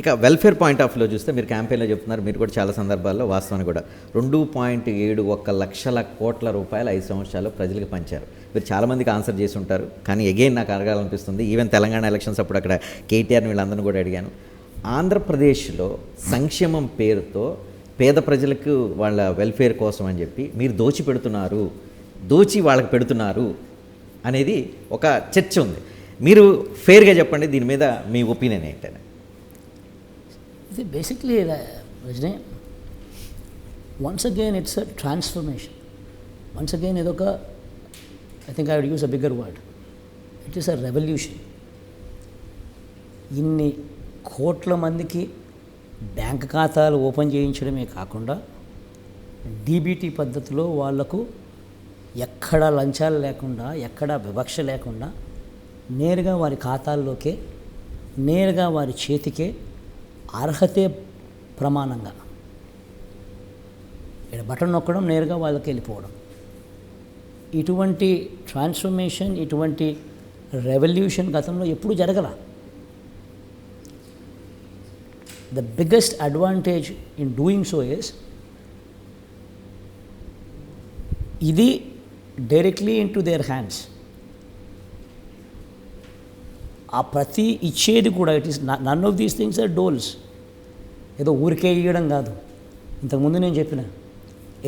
ఇక welfare point of వ్యూలో చూస్తే మీరు క్యాంపెయిన్లో చెప్తున్నారు మీరు కూడా చాలా సందర్భాల్లో వాస్తవాన్ని కూడా. రెండు పాయింట్ ఏడు ఒక్క లక్షల కోట్ల రూపాయలు ఐదు సంవత్సరాలు ప్రజలకు పంచారు. మీరు చాలామందికి ఆన్సర్ చేసి ఉంటారు కానీ ఎగైన్ నాకు అడగాలనిపిస్తుంది. ఈవెన్ తెలంగాణ ఎలక్షన్స్ అప్పుడు అక్కడ కేటీఆర్ని వీళ్ళందరినీ కూడా అడిగాను. ఆంధ్రప్రదేశ్లో సంక్షేమం పేరుతో పేద ప్రజలకు వాళ్ళ వెల్ఫేర్ కోసం అని చెప్పి మీరు దోచి పెడుతున్నారు దోచి వాళ్ళకి పెడుతున్నారు అనేది ఒక చర్చ ఉంది. మీరు ఫేర్గా చెప్పండి దీని మీద మీ ఒపీనియన్ ఏంటని. ఇది basically Rajani once again it's a transformation once again ఇదొక I think I would use a bigger word it is a revolution ఇన్ని కోట్ల మందికి బ్యాంక్ ఖాతాలు ఓపెన్ చేయించడమే కాకుండా డీబీటీ పద్ధతిలో వాళ్ళకు ఎక్కడ లంచాలు లేకుండా ఎక్కడ వివక్ష లేకుండా నేరుగా వారి ఖాతాల్లోకే నేరుగా వారి చేతికే అర్హతే ప్రమాణంగా. ఇక్కడ బటన్ నొక్కడం నేరుగా వాళ్ళకి వెళ్ళిపోవడం. ఇటువంటి ట్రాన్స్ఫర్మేషన్ ఇటువంటి రెవల్యూషన్ గతంలో ఎప్పుడు జరగల. The biggest advantage in doing so is ఇది directly into their hands ఆ ప్రతి ఇచ్చేది కూడా it is none of these things are doles ఏదో ఊరికే ఇవ్వడం కాదు. ఇంతకుముందు నేను చెప్పిన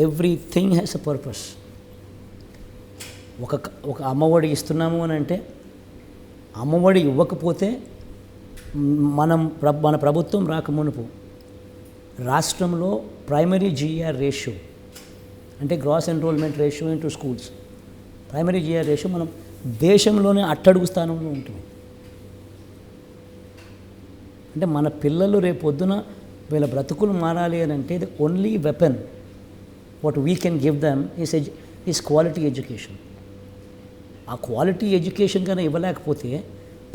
ఎవ్రీథింగ్ హ్యాస్ అ పర్పస్ ఒక ఒక అమ్మఒడి ఇస్తున్నాము అని అంటే అమ్మఒడి ఇవ్వకపోతే మనం మన ప్రభుత్వం రాకమునుపు రాష్ట్రంలో ప్రైమరీ జీఆర్ రేషియో అంటే gross enrolment ratio into schools primary GR ratio మనం దేశంలోనే అట్టడుగు స్థానంలో ఉంటుంది. అంటే మన పిల్లలు రేపొద్దున వీళ్ళ బ్రతుకులు మారాలి అని అంటే the only weapon what we can give them is as is quality education ఆ క్వాలిటీ ఎడ్యుకేషన్ కన్నా ఇవ్వలేకపోతే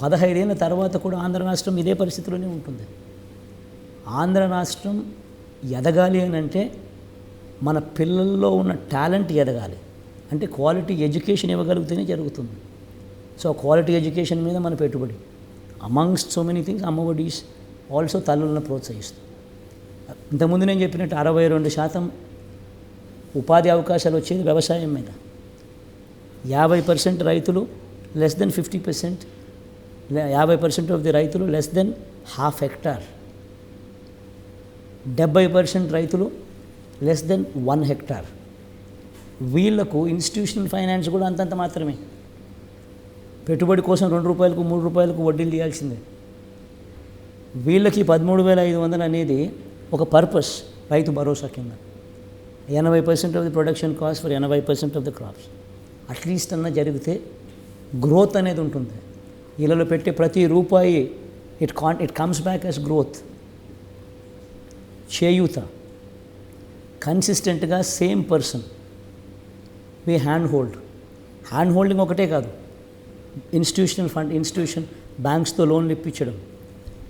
పదహైదేళ్ళ తర్వాత కూడా ఆంధ్ర రాష్ట్రం ఇదే పరిస్థితిలోనే ఉంటుంది. ఆంధ్ర రాష్ట్రం ఎదగాలి అని అంటే మన పిల్లల్లో ఉన్న టాలెంట్ ఎదగాలి. అంటే క్వాలిటీ ఎడ్యుకేషన్ ఇవ్వగలిగితేనే జరుగుతుంది. సో క్వాలిటీ ఎడ్యుకేషన్ మీద మన పెట్టుబడి. అమంగ్స్ట్ సో మెనీ థింగ్స్ అమ్మఒడీస్ ఆల్సో తల్లులను ప్రోత్సహిస్తుంది ఇంతకుముందు నేను చెప్పినట్టు అరవై రెండు శాతం ఉపాధి అవకాశాలు వచ్చేది వ్యవసాయం మీద. యాభై పర్సెంట్ రైతులు లెస్ దెన్ ఫిఫ్టీ పర్సెంట్ యాభై పర్సెంట్ ఆఫ్ ది రైతులు లెస్ దెన్ హాఫ్ హెక్టార్ డెబ్బై పర్సెంట్ రైతులు లెస్ దెన్ వన్ హెక్టార్ వీళ్ళకు ఇన్స్టిట్యూషనల్ ఫైనాన్స్ కూడా అంతంత మాత్రమే. పెట్టుబడి కోసం రెండు రూపాయలకు మూడు రూపాయలకు వడ్డీలు తీయాల్సిందే. వీళ్ళకి పదమూడు వేల ఐదు వందలు అనేది ఒక పర్పస్ రైతు భరోసా కింద. ఎనభై percent of the production cost for ఎనభై percent of the crops at least అన్న జరిగితే గ్రోత్ అనేది ఉంటుంది. వీళ్ళలో పెట్టే ప్రతి రూపాయి it can it comes back as growth చేయూత. కన్సిస్టెంట్గా same person we hand hold hand holding ఒకటే కాదు. ఇన్స్టిట్యూషనల్ ఫండ్ ఇన్స్టిట్యూషన్ బ్యాంక్స్తో లోన్లు ఇప్పించడం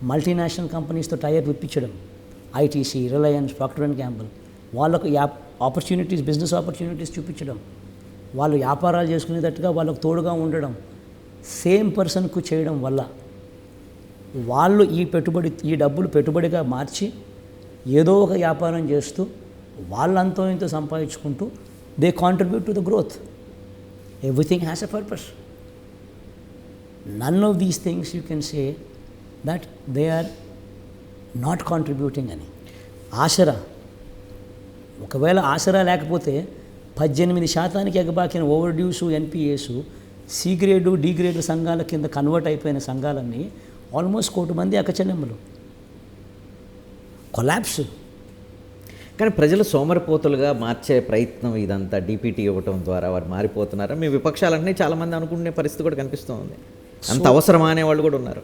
మల్టీనేషనల్ కంపెనీస్తో టైర్ ఇప్పించడం ITC Reliance Procter and Gamble వాళ్ళకు యాప్ ఆపర్చునిటీస్ బిజినెస్ ఆపర్చునిటీస్ చూపించడం వాళ్ళు వ్యాపారాలు చేసుకునేటట్టుగా వాళ్ళకు తోడుగా ఉండడం సేమ్ పర్సన్కు చేయడం వల్ల వాళ్ళు ఈ పెట్టుబడి ఈ డబ్బులు పెట్టుబడిగా మార్చి ఏదో ఒక వ్యాపారం చేస్తూ వాళ్ళంతో ఇంతో సంపాదించుకుంటూ they contribute to the growth. Everything has a purpose none of these things you can say that they are not contributing అని ఆసరా. ఒకవేళ ఆసరా లేకపోతే పద్దెనిమిది శాతానికి ఎగబాకిన overdues NPAs C grade D grade సంఘాల కింద కన్వర్ట్ అయిపోయిన సంఘాలన్నీ ఆల్మోస్ట్ కోటి మంది అక్కచెల్లెమ్మలు కొలాప్స్ కానీ ప్రజలు సోమరిపోతులుగా మార్చే ప్రయత్నం ఇదంతా డీపీటీ ఇవ్వటం ద్వారా వారు మారిపోతున్నారా? మీ విపక్షాలన్నీ చాలామంది అనుకునే పరిస్థితి కూడా కనిపిస్తూ ఉంది. అంత అవసరమా అనే వాళ్ళు కూడా ఉన్నారు.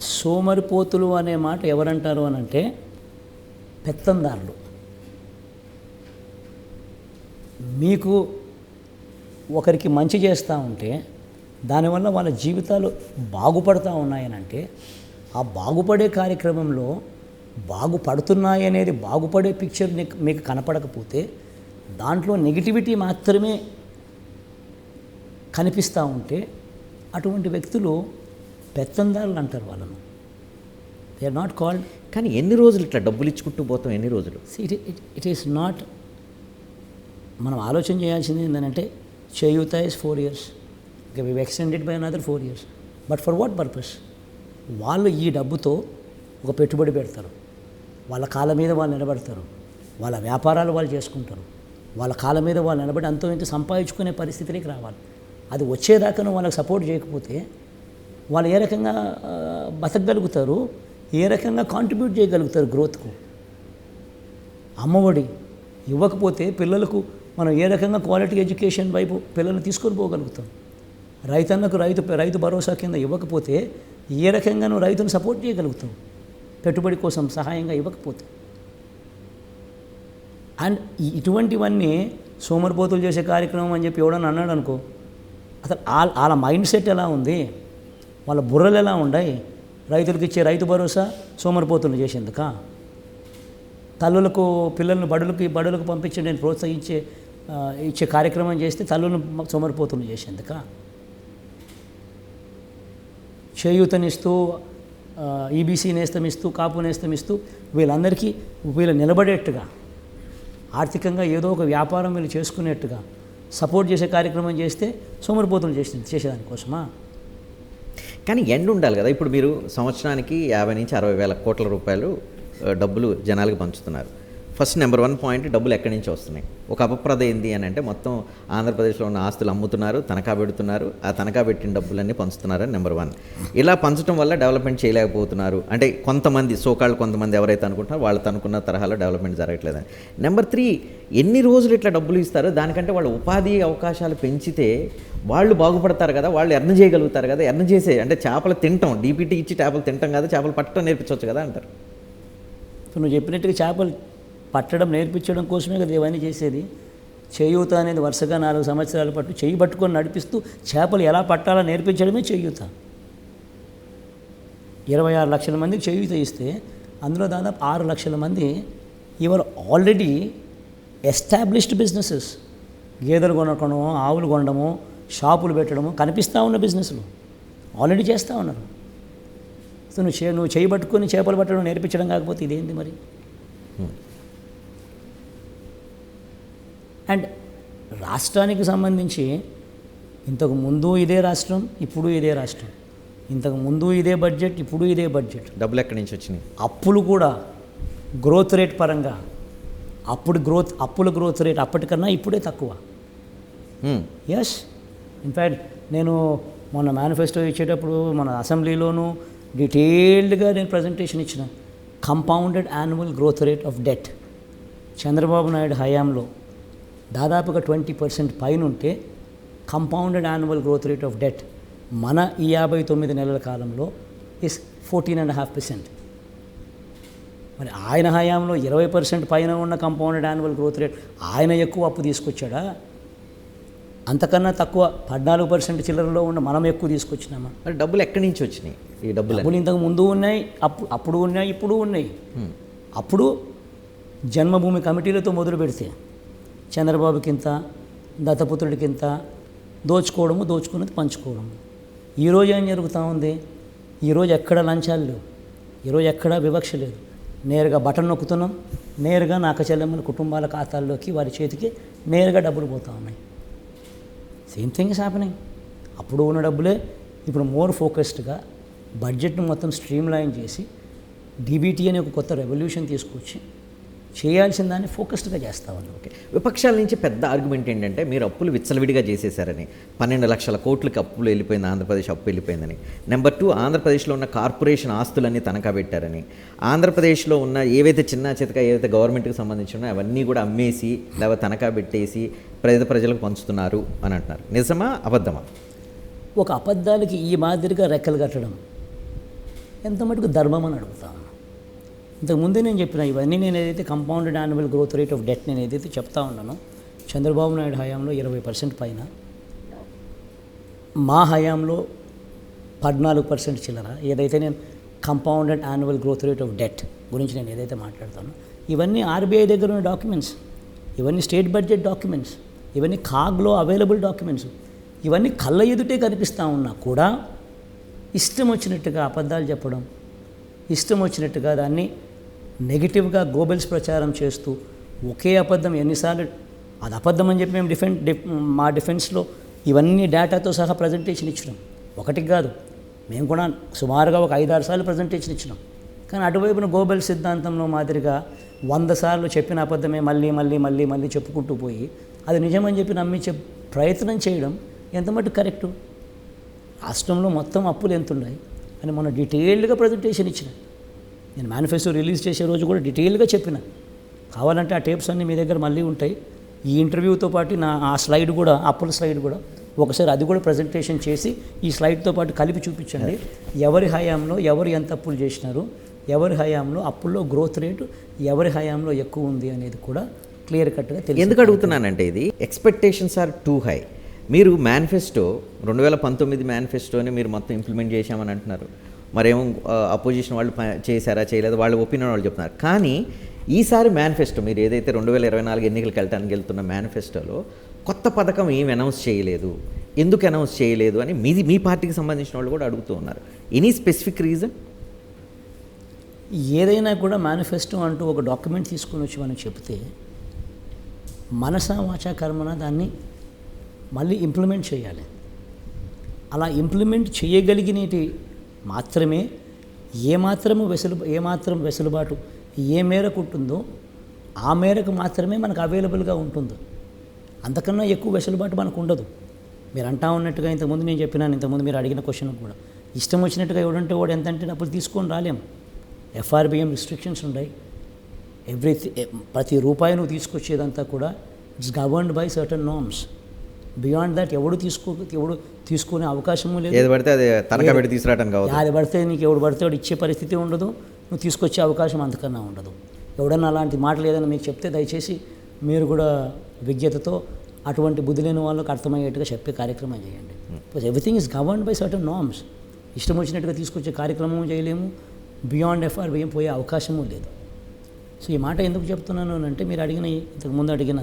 సోమరిపోతులు అనే మాట ఎవరంటారు అని అంటే పెత్తందారులు. మీకు ఒకరికి మంచి చేస్తూ ఉంటే దానివల్ల వాళ్ళ జీవితాలు బాగుపడతా ఉన్నాయనంటే ఆ బాగుపడే కార్యక్రమంలో బాగుపడుతున్నాయి అనేది బాగుపడే పిక్చర్ మీకు కనపడకపోతే దాంట్లో నెగిటివిటీ మాత్రమే కనిపిస్తూ ఉంటే అటువంటి వ్యక్తులు పెత్తందారులు అంటారు వాళ్ళను. దే ఆర్ నాట్ కాల్డ్ కానీ ఎన్ని రోజులు ఇట్లా డబ్బులు ఇచ్చుకుంటూ పోతాం? ఎన్ని రోజులు? ఇట్ ఇట్ ఈస్ నాట్ మనం ఆలోచన చేయాల్సింది ఏంటంటే చేయూత is four years okay we extended by another four years but for what purpose వాళ్ళు ఈ డబ్బుతో ఒక పెట్టుబడి పెడతారు. వాళ్ళ కాళ్ళ మీద వాళ్ళు నిలబడతారు. వాళ్ళ వ్యాపారాలు వాళ్ళు చేసుకుంటారు. వాళ్ళ కాళ్ళ మీద వాళ్ళు నిలబడి అంతో ఇంత సంపాదించుకునే పరిస్థితికి రావాలి. అది వచ్చేదాకా వాళ్ళకి సపోర్ట్ చేయకపోతే వాళ్ళు ఏ రకంగా బతకగలుగుతారు ఏ రకంగా కాంట్రిబ్యూట్ చేయగలుగుతారు గ్రోత్కు అమ్మఒడి ఇవ్వకపోతే పిల్లలకు మనం ఏ రకంగా క్వాలిటీ ఎడ్యుకేషన్ వైపు పిల్లల్ని తీసుకొని పోగలుగుతాం. రైతన్నకు రైతు రైతు భరోసా కింద ఇవ్వకపోతే ఏ రకంగా నువ్వు రైతును సపోర్ట్ చేయగలుగుతాం పెట్టుబడి కోసం సహాయంగా ఇవ్వకపోతే. అండ్ ఇటువంటివన్నీ సోమరిపోతులు చేసే కార్యక్రమం అని చెప్పి ఎవడన్నా అన్నాడు అనుకో అసలు వాళ్ళ వాళ్ళ మైండ్ సెట్ ఎలా ఉంది? వాళ్ళ బుర్రలు ఎలా ఉన్నాయి రైతులకు ఇచ్చే రైతు భరోసా సోమరిపోతులు చేసేందుకా? తల్లులకు పిల్లలను బడులకు బడులకు పంపించి నేను ప్రోత్సహించే ఇచ్చే కార్యక్రమం చేస్తే తల్లులను సోమరిపోతులు చేసేందుక? చేయూతనిస్తూ ఈబీసీ నేస్తమిస్తూ కాపు నేస్తమిస్తూ వీళ్ళందరికీ వీళ్ళు నిలబడేట్టుగా ఆర్థికంగా ఏదో ఒక వ్యాపారం వీళ్ళు చేసుకునేట్టుగా సపోర్ట్ చేసే కార్యక్రమం చేస్తే సోమరిపోతులు చేసే చేసేదానికోసమా కానీ ఎండ్ ఉండాలి కదా. ఇప్పుడు మీరు సంవత్సరానికి యాభై నుంచి అరవై వేల కోట్ల రూపాయలు డబ్బులు జనాలకు పంచుతున్నారు. ఫస్ట్ నెంబర్ వన్ పాయింట్ డబ్బులు ఎక్కడి నుంచి వస్తున్నాయి? ఒక అపప్రద ఏంది అని అంటే మొత్తం ఆంధ్రప్రదేశ్లో ఉన్న ఆస్తులు అమ్ముతున్నారు తనఖా పెడుతున్నారు ఆ తనఖా పెట్టిన డబ్బులన్నీ పంచుతున్నారు నెంబర్ వన్. ఇలా పంచడం వల్ల డెవలప్మెంట్ చేయలేకపోతున్నారు. అంటే కొంతమంది సోకాళ్ళు కొంతమంది ఎవరైతే అనుకుంటున్నారో వాళ్ళు తనుకున్న తరహాలో డెవలప్మెంట్ జరగట్లేదని. నెంబర్ త్రీ ఎన్ని రోజులు ఇట్లా డబ్బులు ఇస్తారో దానికంటే వాళ్ళు ఉపాధి అవకాశాలు పెంచితే వాళ్ళు బాగుపడతారు కదా వాళ్ళు ఎర్న చేయగలుగుతారు కదా ఎర్న చేసే అంటే చేపలు తింటాం. డీపీటీ ఇచ్చి చేపలు తింటాం కదా చేపలు పట్టడం నేర్పించవచ్చు కదా అంటారు. నువ్వు చెప్పినట్టుగా చేపలు పట్టడం నేర్పించడం కోసమే కదా ఇవన్నీ చేసేది? చేయూత అనేది వరుసగా నాలుగు సంవత్సరాల పాటు చేయి పట్టుకొని నడిపిస్తూ చేపలు ఎలా పట్టాలో నేర్పించడమే చేయూత. ఇరవై ఆరు లక్షల మందికి చేయూత ఇస్తే అందులో దాదాపు ఆరు లక్షల మంది ఇవర్ ఆల్రెడీ ఎస్టాబ్లిష్డ్ బిజినెసెస్ గేదెలు కొనడము ఆవులు కొనడము షాపులు పెట్టడము కనిపిస్తూ ఉన్న బిజినెస్లు ఆల్రెడీ చేస్తూ ఉన్నారు. సో నువ్వు చే నువ్వు చేయి పట్టుకొని చేపలు పట్టడం నేర్పించడం కాకపోతే ఇదేంటి మరి? అండ్ రాష్ట్రానికి సంబంధించి ఇంతకు ముందు ఇదే రాష్ట్రం ఇప్పుడు ఇదే రాష్ట్రం. ఇంతకు ముందు ఇదే బడ్జెట్ ఇప్పుడు ఇదే బడ్జెట్. డబ్బులు ఎక్కడి నుంచి వచ్చినాయి? అప్పులు కూడా గ్రోత్ రేట్ పరంగా. అప్పుడు గ్రోత్ అప్పుల గ్రోత్ రేట్ అప్పటికన్నా ఇప్పుడే తక్కువ. ఎస్ ఇన్ఫ్యాక్ట్ నేను మొన్న మేనిఫెస్టో ఇచ్చేటప్పుడు మన అసెంబ్లీలోనూ డీటెయిల్డ్గా నేను ప్రజెంటేషన్ ఇచ్చిన. Compounded annual growth rate of debt Chandrababu Naidu హయాంలో దాదాపుగా ట్వంటీ పర్సెంట్ పైన ఉంటే compounded annual growth rate of debt మన ఈ యాభై తొమ్మిది నెలల కాలంలో is fourteen and half percent మరి ఆయన హయాంలో ఇరవై పర్సెంట్ పైన ఉన్న కంపౌండెడ్ యాన్యువల్ గ్రోత్ రేట్ ఆయన ఎక్కువ అప్పు తీసుకొచ్చాడా? అంతకన్నా తక్కువ పద్నాలుగు పర్సెంట్ చిల్లరలో ఉన్న మనం ఎక్కువ తీసుకొచ్చినామా? మరి డబ్బులు ఎక్కడి నుంచి వచ్చినాయి ఈ డబ్బులు డబ్బులు ఇంతకు ముందు ఉన్నాయి అప్పుడు అప్పుడు ఉన్నాయి ఇప్పుడు ఉన్నాయి. అప్పుడు జన్మభూమి కమిటీలతో మొదలు పెడితే చంద్రబాబుకింత దత్తపుత్రుడికింత దోచుకోవడము దోచుకున్నది పంచుకోవడము. ఈరోజు ఏం జరుగుతూ ఉంది? ఈరోజు ఎక్కడ లంచాలు లేవు. ఈరోజు ఎక్కడ వివక్ష లేదు. నేరుగా బటన్ నొక్కుతున్నాం. నేరుగా నాక చెల్లెమ్మల కుటుంబాల ఖాతాల్లోకి వారి చేతికి నేరుగా డబ్బులు పోతూ ఉన్నాయి. సేమ్ థింగ్ హ్యాపెనింగ్ అప్పుడు ఉన్న డబ్బులే ఇప్పుడు మోర్ ఫోకస్డ్గా బడ్జెట్ను మొత్తం స్ట్రీమ్ లైన్ చేసి డీబీటీ అనే ఒక కొత్త రెవల్యూషన్ తీసుకొచ్చి చేయాల్సిన దాన్ని ఫోకస్డ్గా చేస్తా ఉన్నాం ఓకే. విపక్షాల నుంచి పెద్ద ఆర్గ్యుమెంట్ ఏంటంటే మీరు అప్పులు విచ్చలవిడిగా చేసేశారని పన్నెండు లక్షల కోట్లకి అప్పులు వెళ్ళిపోయింది ఆంధ్రప్రదేశ్ అప్పు వెళ్ళిపోయిందని. నెంబర్ టూ ఆంధ్రప్రదేశ్లో ఉన్న కార్పొరేషన్ ఆస్తులన్నీ తనఖా పెట్టారని. ఆంధ్రప్రదేశ్లో ఉన్న ఏవైతే చిన్న చితక ఏవైతే గవర్నమెంట్కి సంబంధించి ఉన్నాయో అవన్నీ కూడా అమ్మేసి లేదా తనఖా పెట్టేసి పేద ప్రజలకు పంచుతున్నారు అని అంటున్నారు. నిజమా? అబద్ధమా? ఒక అబద్ధాలకి ఈ మాదిరిగా రెక్కలు కట్టడం ఎంత మటుకు ధర్మం అని అడుగుతాం. ఇంతకుముందే నేను చెప్పిన ఇవన్నీ నేను ఏదైతే compounded annual growth rate of debt నేను ఏదైతే చెప్తా ఉన్నానో చంద్రబాబు నాయుడు హయాంలో ఇరవై పర్సెంట్ పైన మా హయాంలో పద్నాలుగు పర్సెంట్ చిల్లర ఏదైతే నేను compounded annual growth rate of debt గురించి నేను ఏదైతే మాట్లాడతానో ఇవన్నీ ఆర్బీఐ దగ్గర ఉన్న డాక్యుమెంట్స్ ఇవన్నీ స్టేట్ బడ్జెట్ డాక్యుమెంట్స్ ఇవన్నీ కాగ్లో అవైలబుల్ డాక్యుమెంట్స్ ఇవన్నీ కళ్ళ ఎదుటే కనిపిస్తూ ఉన్నా కూడా ఇష్టం వచ్చినట్టుగా అబద్ధాలు చెప్పడం ఇష్టం వచ్చినట్టుగా దాన్ని నెగిటివ్గా గోబెల్స్ ప్రచారం చేస్తూ ఒకే అబద్ధం ఎన్నిసార్లు అది అబద్ధం అని చెప్పి మేము డిఫెన్ మా డిఫెన్స్లో ఇవన్నీ డేటాతో సహా ప్రజెంటేషన్ ఇచ్చినాం. ఒకటికి కాదు మేము కూడా సుమారుగా ఒక ఐదారు సార్లు ప్రజెంటేషన్ ఇచ్చినాం. కానీ అటువైపున గోబెల్ సిద్ధాంతంలో మాదిరిగా వంద సార్లు చెప్పిన అబద్ధమే మళ్ళీ మళ్ళీ మళ్ళీ మళ్ళీ చెప్పుకుంటూ పోయి అది నిజమని చెప్పి నమ్మించే ప్రయత్నం చేయడం ఎంత మటు కరెక్టు? రాష్ట్రంలో మొత్తం అప్పులు ఎంత ఉన్నాయి అని మొన్న డీటెయిల్డ్గా ప్రజెంటేషన్ ఇచ్చినాం నేను మేనిఫెస్టో రిలీజ్ చేసే రోజు కూడా డీటెయిల్గా చెప్పిన. కావాలంటే ఆ టేప్స్ అన్నీ మీ దగ్గర మళ్ళీ ఉంటాయి. ఈ ఇంటర్వ్యూతో పాటు నా ఆ స్లైడ్ కూడా అప్పుల స్లైడ్ కూడా ఒకసారి అది కూడా ప్రజెంటేషన్ చేసి ఈ స్లైడ్తో పాటు కలిపి చూపించండి. ఎవరి హయాంలో ఎవరు ఎంత అప్పులు చేసినారు ఎవరి హయాంలో అప్పుల్లో గ్రోత్ రేటు ఎవరి హయాంలో ఎక్కువ ఉంది అనేది కూడా క్లియర్ కట్గా తెలియదు ఎందుకు అడుగుతున్నానంటే ఇది? ఎక్స్పెక్టేషన్స్ ఆర్ టూ హై మీరు మేనిఫెస్టో రెండు వేల పంతొమ్మిది మేనిఫెస్టోని మీరు మొత్తం ఇంప్లిమెంట్ చేశామని అంటున్నారు. మరేమో అపోజిషన్ వాళ్ళు చేశారా చేయలేదు వాళ్ళ ఒపీనియన్ వాళ్ళు చెప్తున్నారు. కానీ ఈసారి మేనిఫెస్టో మీరు ఏదైతే రెండు వేల ఇరవై నాలుగు ఎన్నికలకు వెళ్ళడానికి వెళ్తున్న మేనిఫెస్టోలో కొత్త పథకం ఏం అనౌన్స్ చేయలేదు. ఎందుకు అనౌన్స్ చేయలేదు అని మీ మీ పార్టీకి సంబంధించిన వాళ్ళు కూడా అడుగుతూ ఉన్నారు. ఎనీ స్పెసిఫిక్ రీజన్ ఏదైనా కూడా మేనిఫెస్టో అంటూ ఒక డాక్యుమెంట్ తీసుకుని వచ్చి మనం చెప్తే మనస వాచా కర్మన దాన్ని మళ్ళీ ఇంప్లిమెంట్ చేయాలి. అలా ఇంప్లిమెంట్ చేయగలిగినటి మాత్రమే ఏమాత్రము వెసులు ఏమాత్రం వెసులుబాటు ఏ మేరకు ఉంటుందో ఆ మేరకు మాత్రమే మనకు అవైలబుల్గా ఉంటుంది. అంతకన్నా ఎక్కువ వెసులుబాటు మనకు ఉండదు. మీరు అంటా ఉన్నట్టుగా ఇంతకుముందు నేను చెప్పినాను ఇంతకుముందు మీరు అడిగిన క్వశ్చన్ కూడా. ఇష్టం వచ్చినట్టుగా ఎవడంటే వాడు ఎంత అంటే డబ్బులు తీసుకొని రాలేం. ఎఫ్ఆర్బిఎం రిస్ట్రిక్షన్స్ ఉన్నాయి ఎవ్రీ ప్రతి రూపాయి నువ్వు తీసుకొచ్చేదంతా కూడా it's governed by certain norms beyond that ఎవడు తీసుకో ఎవడు తీసుకునే అవకాశము లేదు. ఏది పడితే అది తనఖా పెట్టి తీసుకురావడానికి కావద్దు. అది పడితే నీకు ఎవడు పడితే వాడు ఇచ్చే పరిస్థితి ఉండదు. నువ్వు తీసుకొచ్చే అవకాశం అంతకన్నా ఉండదు. ఎవడన్నా అలాంటి మాటలు ఏదైనా మీకు చెప్తే దయచేసి మీరు కూడా విజ్ఞతతో అటువంటి బుద్ధి లేని వాళ్ళకి అర్థమయ్యేట్టుగా చెప్పే కార్యక్రమం చేయండి. Because everything is governed by certain norms ఇష్టం వచ్చినట్టుగా తీసుకొచ్చే కార్యక్రమం చేయలేము. బియాండ్ ఎఫ్ఆర్ ఏం పోయే అవకాశము లేదు. సో ఈ మాట ఎందుకు చెప్తున్నాను అంటే మీరు అడిగిన ఇంతకు ముందు అడిగిన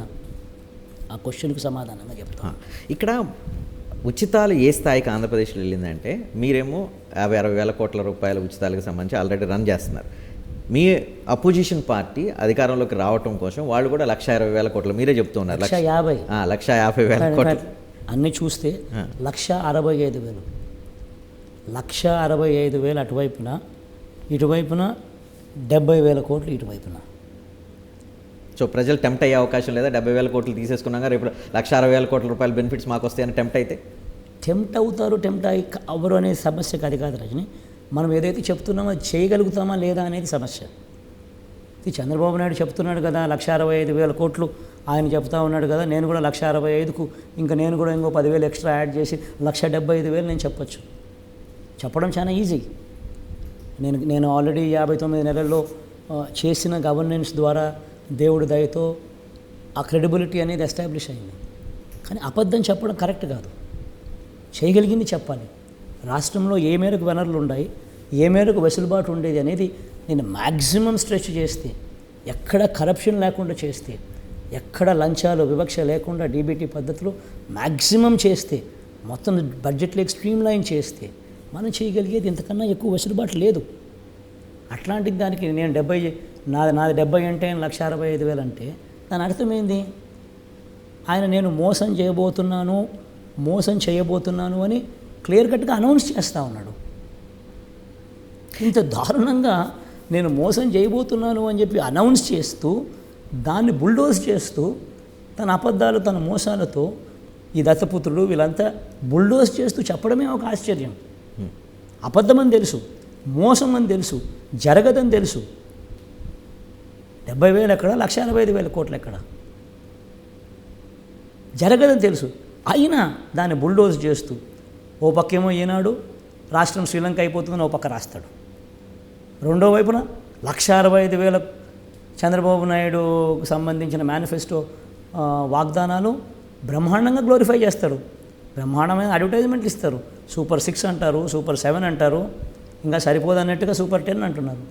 ఆ క్వశ్చన్కి సమాధానంగా చెప్తాను ఆ, ఇక్కడ ఉచితాలు ఏ స్థాయికి ఆంధ్రప్రదేశ్లో వెళ్ళిందంటే మీరేమో యాభై అరవై వేల కోట్ల రూపాయల ఉచితాలకు సంబంధించి ఆల్రెడీ రన్ చేస్తున్నారు. మీ అపోజిషన్ పార్టీ అధికారంలోకి రావటం కోసం వాళ్ళు కూడా లక్ష ఇరవై వేల కోట్లు మీరే చెప్తున్నారు. లక్ష యాభై. ఆ, లక్ష యాభై వేల కోట్లు. అన్నీ చూస్తే లక్ష అరవై ఐదు వేలు. లక్ష అరవై ఐదు వేలు అటువైపున ఇటువైపున డెబ్బై వేల కోట్లు ఇటువైపున. సో ప్రజలు టెంప్ట్ అయ్యే అవకాశం లేదా డెబ్బై వేల కోట్లు తీసేసుకున్నాక రేపు లక్ష అరవై వేల కోట్ల రూపాయల బెనిఫిట్స్ మాకు వస్తాయని టెంప్ట్ అయితే? టెంప్ట్ అవుతారు టెంప్ట్ అయ్యి అవ్వరు అనే సమస్య అది కాదు రజని. మనం ఏదైతే చెప్తున్నామో అది చేయగలుగుతామా లేదా అనేది సమస్య. ఇది చంద్రబాబు నాయుడు చెప్తున్నాడు కదా లక్ష అరవై ఐదు వేల కోట్లు ఆయన చెప్తా ఉన్నాడు కదా నేను కూడా లక్ష అరవై ఐదుకు ఇంకా నేను కూడా ఇంకో పదివేలు ఎక్స్ట్రా యాడ్ చేసి లక్ష డెబ్బై ఐదు వేలు నేను చెప్పొచ్చు. చెప్పడం చాలా ఈజీ. నేను నేను ఆల్రెడీ యాభై తొమ్మిది నెలల్లో చేసిన గవర్నెన్స్ ద్వారా దేవుడి దయతో ఆ క్రెడిబిలిటీ అనేది ఎస్టాబ్లిష్ అయింది. కానీ అబద్ధం చెప్పడం కరెక్ట్ కాదు. చేయగలిగింది చెప్పాలి. రాష్ట్రంలో ఏ మేరకు వనరులు ఉన్నాయి ఏ మేరకు వెసులుబాటు ఉండేది అనేది నేను మ్యాక్సిమం స్ట్రెచ్ చేస్తే ఎక్కడ కరప్షన్ లేకుండా చేస్తే ఎక్కడ లంచాలు వివక్ష లేకుండా డీబీటీ పద్ధతిలో మ్యాక్సిమం చేస్తే మొత్తం బడ్జెట్లోకి స్ట్రీమ్ లైన్ చేస్తే మనం చేయగలిగేది ఇంతకన్నా ఎక్కువ వెసులుబాటు లేదు. అట్లాంటి దానికి నేను డెబ్బై నాది నాది డెబ్బై అంటే లక్ష అరవై ఐదు వేలు అంటే దాని అర్థమైంది ఆయన నేను మోసం చేయబోతున్నాను మోసం చేయబోతున్నాను అని క్లియర్ కట్గా అనౌన్స్ చేస్తూ ఉన్నాడు. ఇంత దారుణంగా నేను మోసం చేయబోతున్నాను అని చెప్పి అనౌన్స్ చేస్తూ దాన్ని బుల్డోజ్ చేస్తూ తన అబద్ధాలు తన మోసాలతో ఈ దత్తపుత్రుడు వీళ్ళంతా బుల్డోజ్ చేస్తూ చెప్పడమే ఒక ఆశ్చర్యం. అబద్ధమని తెలుసు మోసం అని తెలుసు జరగదని తెలుసు డెబ్బై వేలు ఎక్కడ? లక్ష ఎనభై ఐదు వేల కోట్లు ఎక్కడ? జరగదని తెలుసు. అయినా దాన్ని బుల్డోజ్ చేస్తూ ఓ పక్కేమో ఈనాడు రాష్ట్రం శ్రీలంక అయిపోతుందని ఓ పక్క రాస్తాడు. రెండో వైపున లక్ష అరవై ఐదు వేల చంద్రబాబు నాయుడుకు సంబంధించిన మేనిఫెస్టో వాగ్దానాలు బ్రహ్మాండంగా గ్లోరిఫై చేస్తారు. బ్రహ్మాండమైన అడ్వర్టైజ్మెంట్లు ఇస్తారు. సూపర్ సిక్స్ అంటారు సూపర్ సెవెన్ అంటారు ఇంకా సరిపోదన్నట్టుగా సూపర్ టెన్ అంటున్నారు.